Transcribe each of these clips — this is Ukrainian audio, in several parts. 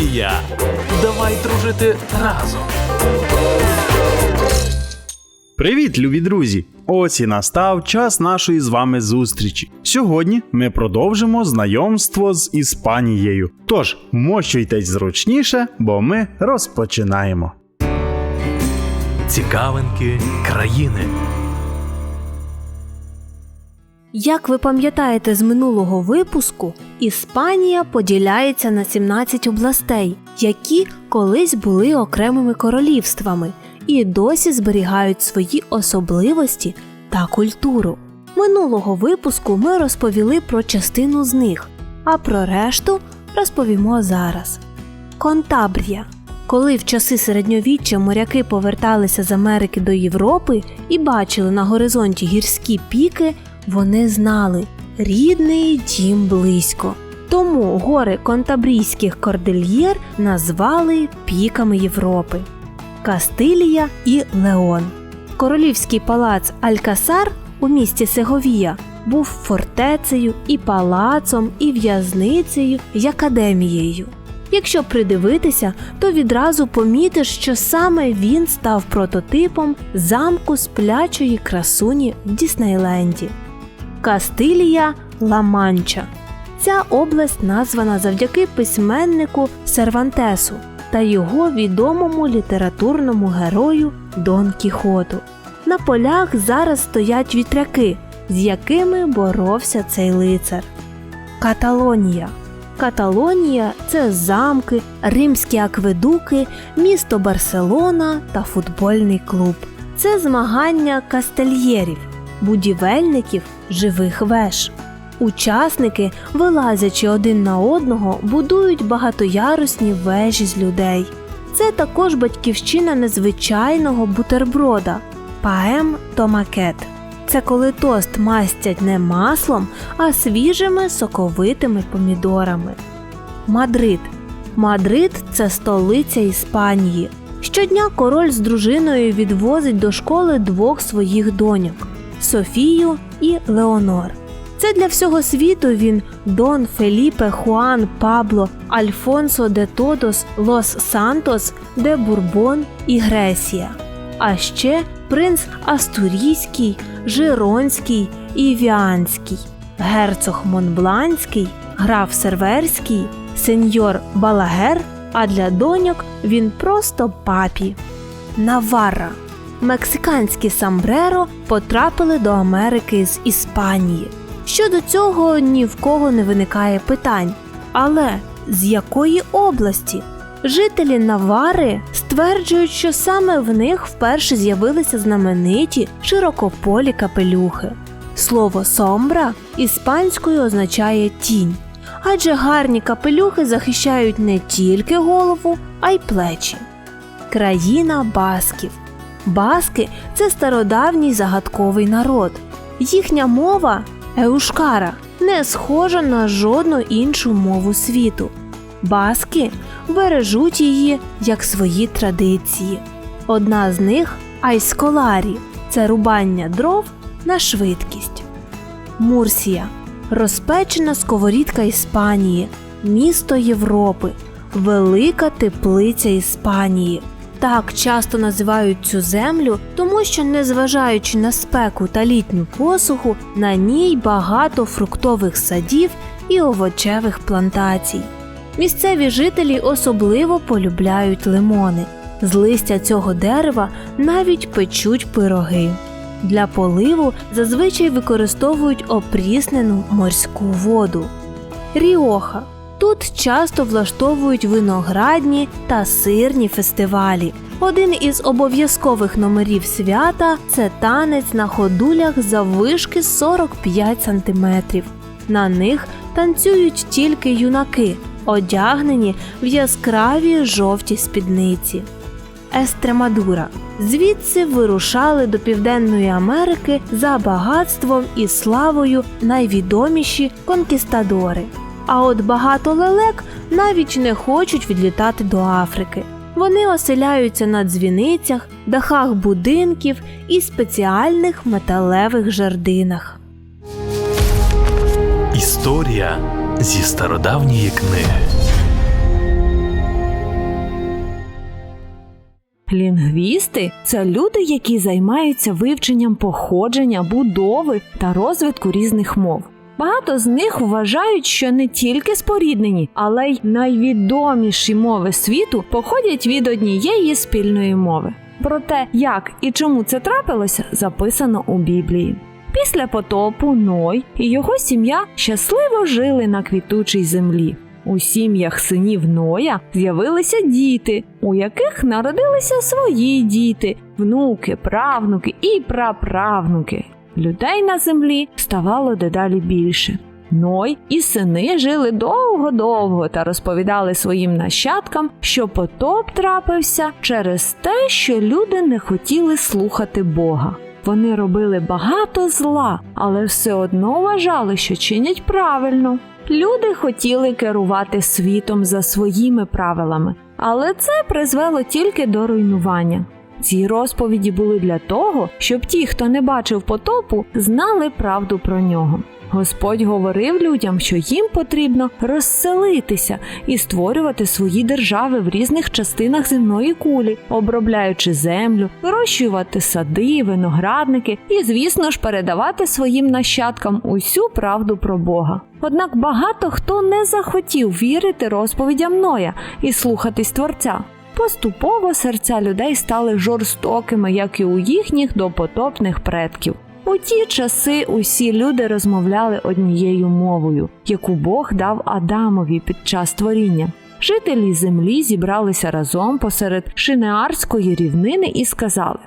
Іспанія. Давай дружити разом. Привіт, любі друзі! Ось і настав час нашої з вами зустрічі. Сьогодні ми продовжимо знайомство з Іспанією. Тож, мощуйтесь зручніше, бо ми розпочинаємо. Цікавинки країни. Як ви пам'ятаєте з минулого випуску, Іспанія поділяється на 17 областей, які колись були окремими королівствами і досі зберігають свої особливості та культуру. Минулого випуску ми розповіли про частину з них, а про решту розповімо зараз. Контабрія. Коли в часи середньовіччя моряки поверталися з Америки до Європи і бачили на горизонті гірські піки, вони знали рідний дім близько. Тому гори контабрійських кордильєр назвали піками Європи. Кастилія і Леон. Королівський палац Алькасар у місті Сеговія був фортецею і палацом, і в'язницею, і академією. Якщо придивитися, то відразу помітиш, що саме він став прототипом замку сплячої красуні в Діснейленді. Кастилія Ла-Манча. Ця область названа завдяки письменнику Сервантесу та його відомому літературному герою Дон Кіхоту. На полях зараз стоять вітряки, з якими боровся цей лицар. Каталонія. Каталонія це замки, римські акведуки, місто Барселона та футбольний клуб. Це змагання кастельєрів, будівельників живих веж. Учасники, вилазячи один на одного, будують багатоярусні вежі з людей. Це також батьківщина незвичайного бутерброда паем томакет. Це коли тост мастять не маслом, а свіжими соковитими помідорами. Мадрид. Мадрид це столиця Іспанії. Щодня король з дружиною відвозить до школи двох своїх доньок Софію і Леонор. Це для всього світу він Дон Феліпе Хуан Пабло Альфонсо де Тодос Лос Сантос де Бурбон і Гресія. А ще принц Астурійський, Жиронський і Віанський, герцог Монбланський, граф Серверський, сеньор Балагер, а для доньок він просто папі. Наварра. Мексиканські самбреро потрапили до Америки з Іспанії. Щодо цього ні в кого не виникає питань. Але з якої області? Жителі Навари стверджують, що саме в них вперше з'явилися знамениті широкополі капелюхи. Слово сомбра іспанською означає тінь, адже гарні капелюхи захищають не тільки голову, а й плечі. Країна басків. Баски це стародавній загадковий народ. Їхня мова еушкара не схожа на жодну іншу мову світу. Баски бережуть її як свої традиції. Одна з них айсколарі це рубання дров на швидкість. Мурсія розпечена сковорідка Іспанії, місто Європи, велика теплиця Іспанії. Так часто називають цю землю, тому що, незважаючи на спеку та літню посуху, на ній багато фруктових садів і овочевих плантацій. Місцеві жителі особливо полюбляють лимони. З листя цього дерева навіть печуть пироги. Для поливу зазвичай використовують опріснену морську воду. Ріоха. Тут часто влаштовують виноградні та сирні фестивалі. Один із обов'язкових номерів свята це танець на ходулях заввишки 45 см. На них танцюють тільки юнаки, одягнені в яскраві жовті спідниці. Естремадура. Звідси вирушали до Південної Америки за багатством і славою найвідоміші конкістадори. А от багато лелек навіть не хочуть відлітати до Африки. Вони оселяються на дзвіницях, дахах будинків і спеціальних металевих жердинах. Історія зі стародавньої книги. Лінгвісти це люди, які займаються вивченням походження, будови та розвитку різних мов. Багато з них вважають, що не тільки споріднені, але й найвідоміші мови світу походять від однієї спільної мови. Про те, як і чому це трапилося, записано у Біблії. Після потопу Ной і його сім'я щасливо жили на квітучій землі. У сім'ях синів Ноя з'явилися діти, у яких народилися свої діти, внуки, правнуки і праправнуки. Людей на землі ставало дедалі більше. Ной і сини жили довго-довго та розповідали своїм нащадкам, що потоп трапився через те, що люди не хотіли слухати Бога. Вони робили багато зла, але все одно вважали, що чинять правильно. Люди хотіли керувати світом за своїми правилами, але це призвело тільки до руйнування. Ці розповіді були для того, щоб ті, хто не бачив потопу, знали правду про нього. Господь говорив людям, що їм потрібно розселитися і створювати свої держави в різних частинах земної кулі, обробляючи землю, вирощувати сади, виноградники і, звісно ж, передавати своїм нащадкам усю правду про Бога. Однак багато хто не захотів вірити розповідям Ноя і слухатись Творця. Поступово серця людей стали жорстокими, як і у їхніх допотопних предків. У ті часи усі люди розмовляли однією мовою, яку Бог дав Адамові під час творіння. Жителі землі зібралися разом посеред Шинеарської рівнини і сказали: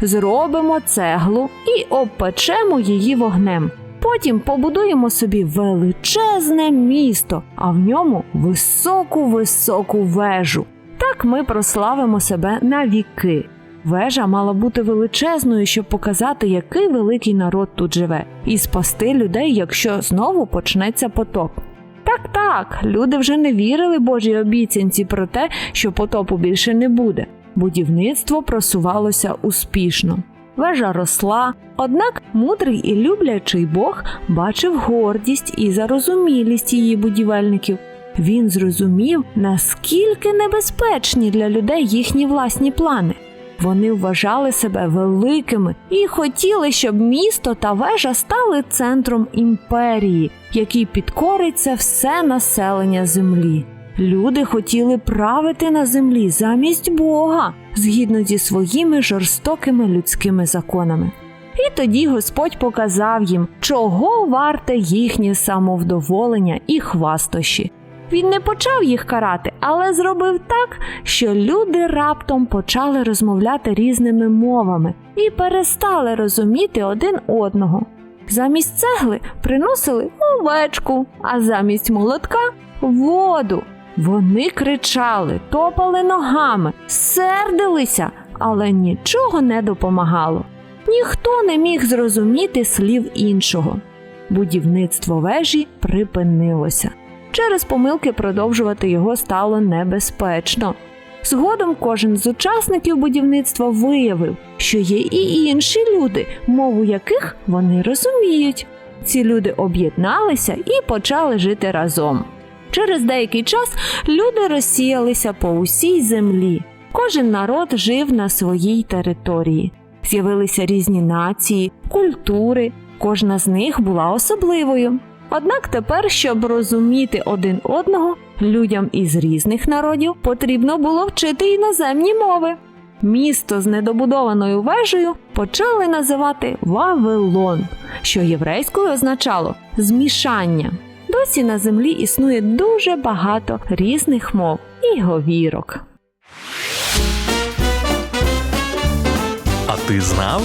зробимо цеглу і обпечемо її вогнем. Потім побудуємо собі величезне місто, а в ньому високу високу вежу. Так ми прославимо себе на віки. Вежа мала бути величезною, щоб показати, який великий народ тут живе, і спасти людей, якщо знову почнеться потоп. Так, так, люди вже не вірили Божій обіцянці про те, що потопу більше не буде. Будівництво просувалося успішно. Вежа росла, однак мудрий і люблячий Бог бачив гордість і зарозумілість її будівельників. Він зрозумів, наскільки небезпечні для людей їхні власні плани. Вони вважали себе великими і хотіли, щоб місто та вежа стали центром імперії, якій підкориться все населення землі. Люди хотіли правити на землі замість Бога, згідно зі своїми жорстокими людськими законами. І тоді Господь показав їм, чого варте їхнє самовдоволення і хвастощі. Він не почав їх карати, але зробив так, що люди раптом почали розмовляти різними мовами і перестали розуміти один одного. Замість цегли приносили овечку, а замість молотка воду. Вони кричали, топали ногами, сердилися, але нічого не допомагало. Ніхто не міг зрозуміти слів іншого. Будівництво вежі припинилося. Через помилки продовжувати його стало небезпечно. Згодом кожен з учасників будівництва виявив, що є і інші люди, мову яких вони розуміють. Ці люди об'єдналися і почали жити разом. Через деякий час люди розсіялися по усій землі. Кожен народ жив на своїй території. З'явилися різні нації, культури, кожна з них була особливою. Однак тепер, щоб розуміти один одного, людям із різних народів потрібно було вчити іноземні мови. Місто з недобудованою вежею почали називати Вавилон, що єврейською означало змішання. Досі на землі існує дуже багато різних мов і говірок. А ти знав?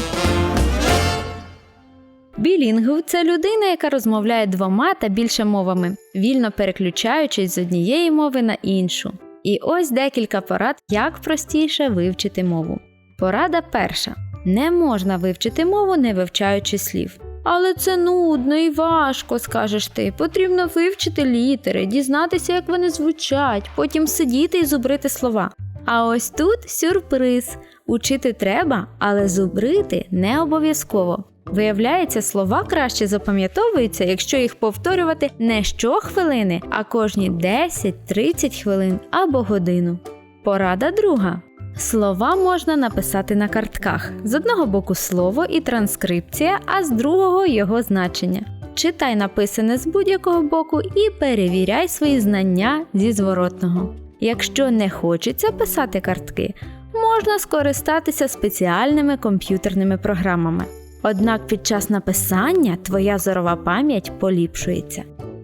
Білінгв це людина, яка розмовляє двома та більше мовами, вільно переключаючись з однієї мови на іншу. І ось декілька порад, як простіше вивчити мову. Порада перша: не можна вивчити мову, не вивчаючи слів. Але це нудно і важко, скажеш ти. Потрібно вивчити літери, дізнатися, як вони звучать, потім сидіти і зубрити слова. А ось тут сюрприз. Учити треба, але зубрити не обов'язково. Виявляється, слова краще запам'ятовуються, якщо їх повторювати не щохвилини, а кожні 10-30 хвилин або годину. Порада друга. Слова можна написати на картках. З одного боку слово і транскрипція, а з другого його значення. Читай написане з будь-якого боку і перевіряй свої знання зі зворотного. Якщо не хочеться писати картки, можна скористатися спеціальними комп'ютерними програмами. Однак під час написання твоя зорова пам'ять поліпшується.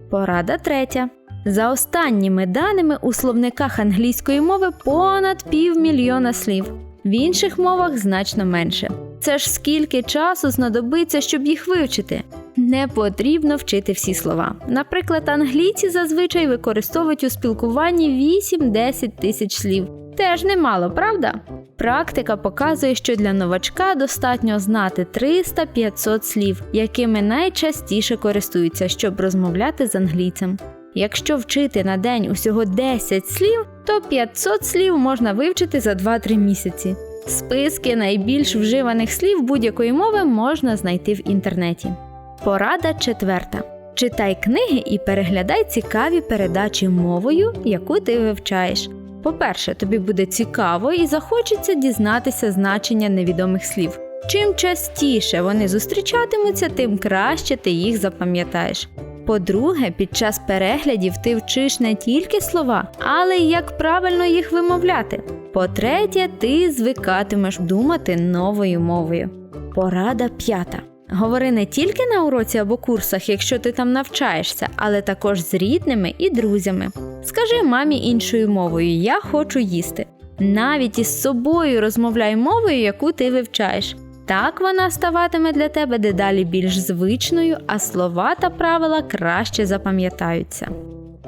Порада третя. За останніми даними у словниках англійської мови понад півмільйона слів, в інших мовах значно менше. Це ж скільки часу знадобиться, щоб їх вивчити? Не потрібно вчити всі слова. Наприклад, англійці зазвичай використовують у спілкуванні 8-10 тисяч слів. Теж немало, правда? Практика показує, що для новачка достатньо знати 300-500 слів, якими найчастіше користуються, щоб розмовляти з англійцем. Якщо вчити на день усього 10 слів, то 500 слів можна вивчити за 2-3 місяці. Списки найбільш вживаних слів будь-якої мови можна знайти в інтернеті. Порада четверта. Читай книги і переглядай цікаві передачі мовою, яку ти вивчаєш. По-перше, тобі буде цікаво і захочеться дізнатися значення невідомих слів. Чим частіше вони зустрічатимуться, тим краще ти їх запам'ятаєш. По-друге, під час переглядів ти вчиш не тільки слова, але й як правильно їх вимовляти. По-третє, ти звикатимеш думати новою мовою. Порада п'ята. Говори не тільки на уроці або курсах, якщо ти там навчаєшся, але також з рідними і друзями. Скажи мамі іншою мовою Я хочу їсти. Навіть із собою розмовляй мовою, яку ти вивчаєш. Так вона ставатиме для тебе дедалі більш звичною, а слова та правила краще запам'ятаються.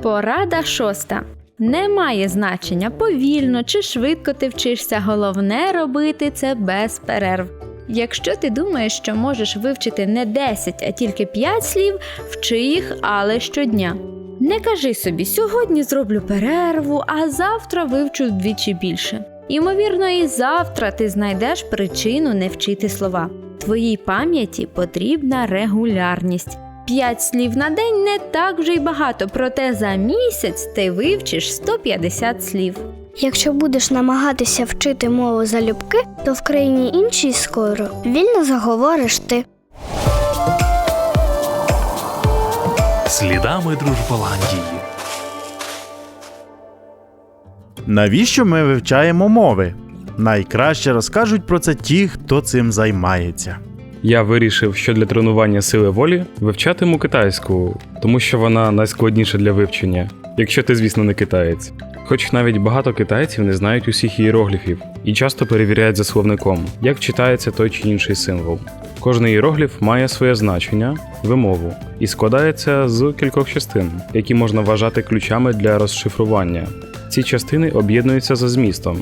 Порада шоста. Немає значення повільно чи швидко ти вчишся, головне робити це без перерв. Якщо ти думаєш, що можеш вивчити не 10, а тільки 5 слів, вчи їх, але щодня. Не кажи собі, сьогодні зроблю перерву, а завтра вивчу вдвічі більше. Ймовірно, і завтра ти знайдеш причину не вчити слова. Твоїй пам'яті потрібна регулярність. П'ять слів на день не так вже й багато, проте за місяць ти вивчиш 150 слів. Якщо будеш намагатися вчити мову залюбки, то в країні іншій скоро вільно заговориш ти. Слідами Дружболандії. Навіщо ми вивчаємо мови? Найкраще розкажуть про це ті, хто цим займається. Я вирішив, що для тренування сили волі вивчатиму китайську, тому що вона найскладніша для вивчення, якщо ти, звісно, не китаєць. Хоч навіть багато китайців не знають усіх іерогліфів і часто перевіряють за словником, як читається той чи інший символ. Кожний іерогліф має своє значення, вимову і складається з кількох частин, які можна вважати ключами для розшифрування. Ці частини об'єднуються за змістом.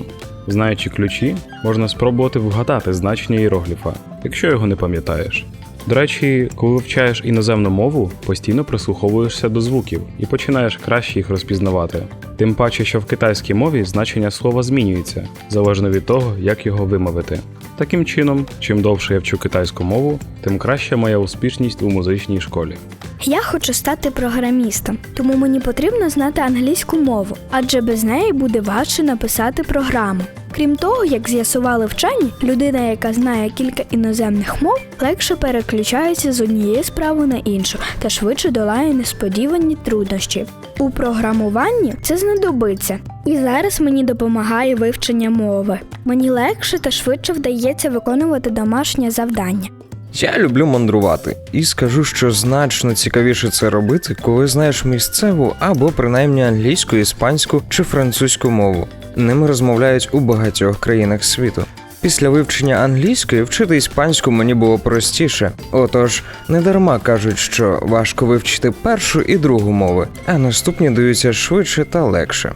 Знаючи ключі, можна спробувати вгадати значення іерогліфа, якщо його не пам'ятаєш. До речі, коли вивчаєш іноземну мову, постійно прислуховуєшся до звуків і починаєш краще їх розпізнавати. Тим паче, що в китайській мові значення слова змінюється залежно від того, як його вимовити. Таким чином, чим довше я вчу китайську мову, тим краща моя успішність у музичній школі. Я хочу стати програмістом, тому мені потрібно знати англійську мову, адже без неї буде важче написати програму. Крім того, як з'ясували вчені, людина, яка знає кілька іноземних мов, легше переключається з однієї справи на іншу та швидше долає несподівані труднощі. У програмуванні це знадобиться, і зараз мені допомагає вивчення мови. Мені легше та швидше вдається виконувати домашнє завдання. Я люблю мандрувати і скажу, що значно цікавіше це робити, коли знаєш місцеву або принаймні англійську, іспанську чи французьку мову. Ними розмовляють у багатьох країнах світу. Після вивчення англійської вчити іспанську мені було простіше. Отож, не дарма кажуть, що важко вивчити першу і другу мови, а наступні даються швидше та легше.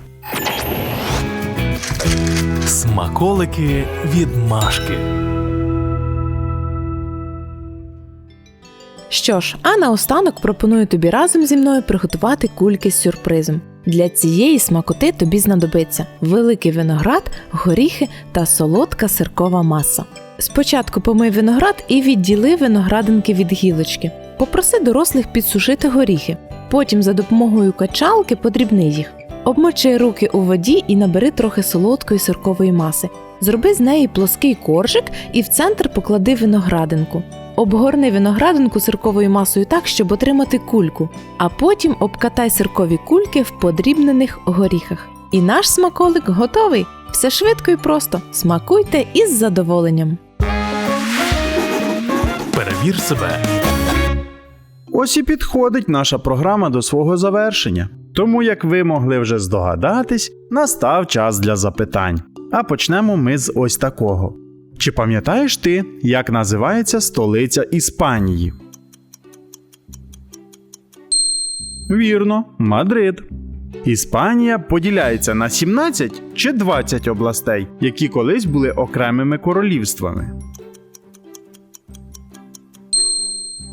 Смаколики від Машки. Що ж, а наостанок пропоную тобі разом зі мною приготувати кульки з сюрпризом. Для цієї смакоти тобі знадобиться великий виноград, горіхи та солодка сиркова маса. Спочатку помий виноград і відділи виноградинки від гілочки. Попроси дорослих підсушити горіхи. Потім за допомогою качалки подрібни їх. Обмочи руки у воді і набери трохи солодкої сиркової маси. Зроби з неї плоский коржик і в центр поклади виноградинку. Обгорни виноградинку сирковою масою так, щоб отримати кульку, а потім обкатай сиркові кульки в подрібнених горіхах. І наш смаколик готовий. Все швидко і просто. Смакуйте із задоволенням. Перевір себе. Ось і підходить наша програма до свого завершення. Тому, як ви могли вже здогадатись, настав час для запитань. А почнемо ми з ось такого. Чи пам'ятаєш ти, як називається столиця Іспанії? Вірно, Мадрид. Іспанія поділяється на 17 чи 20 областей, які колись були окремими королівствами.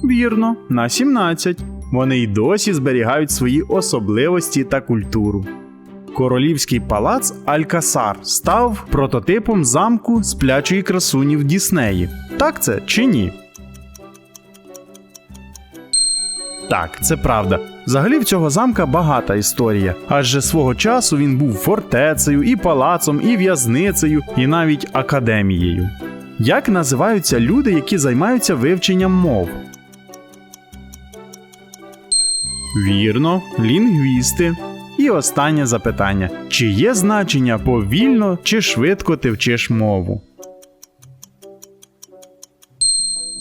Вірно, на 17. Вони й досі зберігають свої особливості та культуру. Королівський палац Алькасар став прототипом замку сплячої красуні в Діснеї. Так це чи ні? Так, це правда. Взагалі в цього замка багата історія, адже свого часу він був фортецею, і палацом, і в'язницею, і навіть академією. Як називаються люди, які займаються вивченням мов? Вірно, лінгвісти. І останнє запитання: чи є значення повільно чи швидко ти вчиш мову?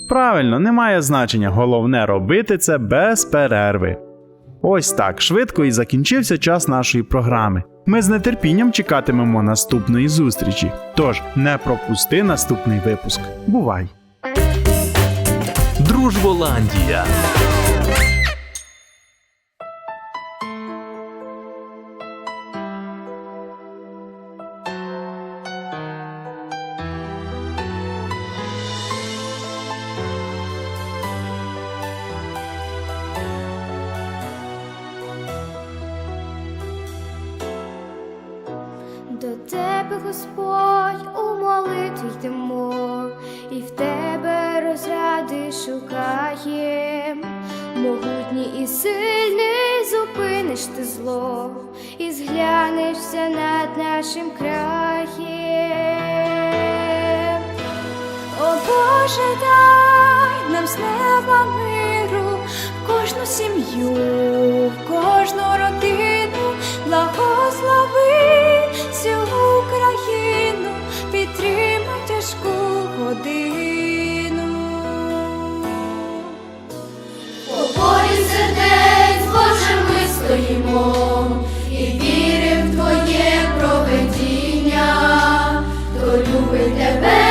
Правильно, немає значення. Головне робити це без перерви. Ось так швидко і закінчився час нашої програми. Ми з нетерпінням чекатимемо наступної зустрічі. Тож не пропусти наступний випуск. Бувай! Дружболандія. могутній і сильний зупиниш ти зло і зглянешся над нашим краєм. О Боже, дай нам з неба миру в кожну сім'ю, в кожну родину, благослови. І вірив Твоє проведіння, то любить тебе.